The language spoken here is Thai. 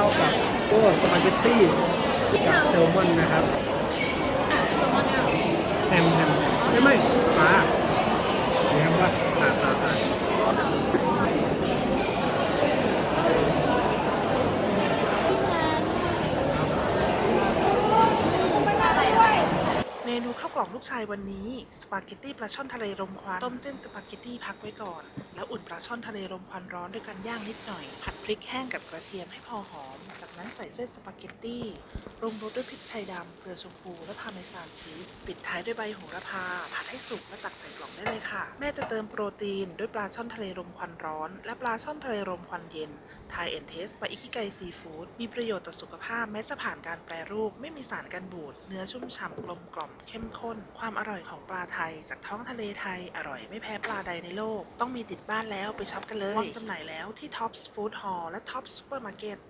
าวกับพวกสปาเกตตี้กับแซลมอนนะครับแฮมแฮมไม่ไม่ปลาแฮมว่าปลาปลาปลา เม นูข้าวกล่องลูกชายวันนี้สปาเกตตี้ปลาช่อนทะเลรมควันต้มเส้นสปาเกตตี้พักไว้ก่อน แล้วอุ่นปลาช่อนทะเลรมควันร้อนด้วยการย่างนิดหน่อย ผัดพริกแห้งกับกระเทียมให้พอหอม จากนั้นใส่เส้นสปาเกตตี้ ปรุงรสด้วยพริกไทยดำ เกลือชมพูและพาเมซานชีส ปิดท้ายด้วยใบโหระพา ผัดให้สุกและตักใส่กล่องได้เลยค่ะ แม่จะเติมโปรตีนด้วยปลาช่อนทะเลรมควันร้อน และปลาช่อนทะเลรมควันเย็นไทยเอ็นเทสปลาอิคิไกซีฟู้ดมีประโยชน์ต่อสุขภาพแม้จะผ่านการแปรรูป ไม่มีสารกันบูด เนื้อชุ่มฉ่ำกลมกล่อมเข้มข้น ความอร่อยของปลาไทย จากท้องทะเลไทย อร่อยไม่แพ้ปลาใดในโลก ต้องมีติดบ้านแล้วไปช็อปกันเลยวางจำหน่ายแล้วที่ Tops Food Hall และ Tops Supermarket